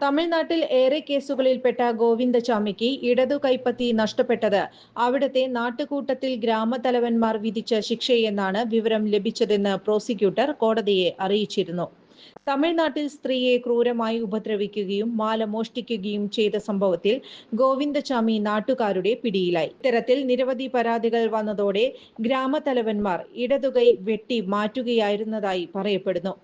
തമിഴ്നാട്ടിൽ ഏറെ കേസുകളിൽപ്പെട്ട ഗോവിന്ദചാമിക്ക് ഇടതു കൈപ്പത്തി നഷ്ടപ്പെട്ടത്. അവിടത്തെ നാട്ടുകൂട്ടത്തിൽ ഗ്രാമത്തലവന്മാർ വിധിച്ച ശിക്ഷയെന്നാണ് വിവരം ലഭിച്ചതെന്ന് പ്രോസിക്യൂട്ടർ കോടതിയെ അറിയിച്ചിരുന്നു. തമിഴ്നാട്ടിൽ സ്ത്രീയെ ക്രൂരമായി ഉപദ്രവിക്കുകയും മാല മോഷ്ടിക്കുകയും ചെയ്ത സംഭവത്തിൽ ഗോവിന്ദചാമി നാട്ടുകാരുടെ പിടിയിലായി. ഇത്തരത്തിൽ നിരവധി പരാതികൾ വന്നതോടെ ഗ്രാമത്തലവന്മാർ ഇടതുകൈ വെട്ടി മാറ്റുകയായിരുന്നതായി പറയപ്പെടുന്നു.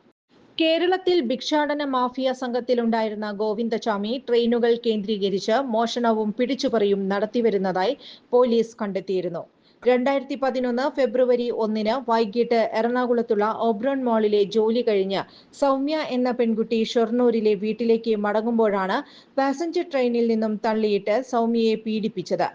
കേരളത്തിൽ ഭിക്ഷാടന മാഫിയ സംഘത്തിലുണ്ടായിരുന്ന ഗോവിന്ദചാമി ട്രെയിനുകൾ കേന്ദ്രീകരിച്ച് മോഷണവും പിടിച്ചുപറിയും നടത്തിവരുന്നതായി പോലീസ് കണ്ടെത്തിയിരുന്നു. രണ്ടായിരത്തി പതിനൊന്ന് ഫെബ്രുവരി ഒന്നിന് വൈകിട്ട് എറണാകുളത്തുള്ള ഓബ്രോൺ മാളിലെ ജോലി കഴിഞ്ഞ് സൗമ്യ എന്ന പെൺകുട്ടി ഷൊർണൂരിലെ വീട്ടിലേക്ക് മടങ്ങുമ്പോഴാണ് പാസഞ്ചർ ട്രെയിനിൽ നിന്നും തള്ളിയിട്ട് സൗമ്യയെ പീഡിപ്പിച്ചത്.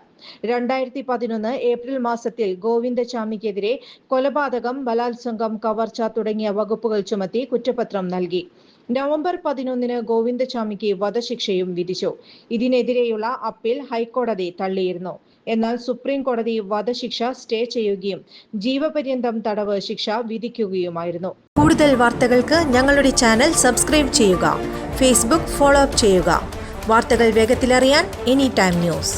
രണ്ടായിരത്തി പതിനൊന്ന് ഏപ്രിൽ മാസത്തിൽ ഗോവിന്ദചാമിക്കെതിരെ കൊലപാതകം ബലാത്സംഗം കവർച്ച തുടങ്ങിയ വകുപ്പുകൾ ചുമത്തി കുറ്റപത്രം നൽകി. നവംബർ പതിനൊന്നിന് ഗോവിന്ദസ്വാമിക്ക് വധശിക്ഷയും വിധിച്ചു. ഇതിനെതിരെയുള്ള അപ്പീൽ ഹൈക്കോടതി തള്ളിയിരുന്നു. എന്നാൽ സുപ്രീം കോടതി വധശിക്ഷ സ്റ്റേ ചെയ്യുകയും ജീവപര്യന്തം തടവ് ശിക്ഷ വിധിക്കുകയുമായിരുന്നു. കൂടുതൽ വാർത്തകൾക്ക് ഞങ്ങളുടെ ചാനൽ സബ്സ്ക്രൈബ് ചെയ്യുക ഫേസ്ബുക്ക് ഫോളോ അപ്പ് ചെയ്യുക. വാർത്തകൾ വേഗത്തിലറിയാൻ എനി ടൈം ന്യൂസ്.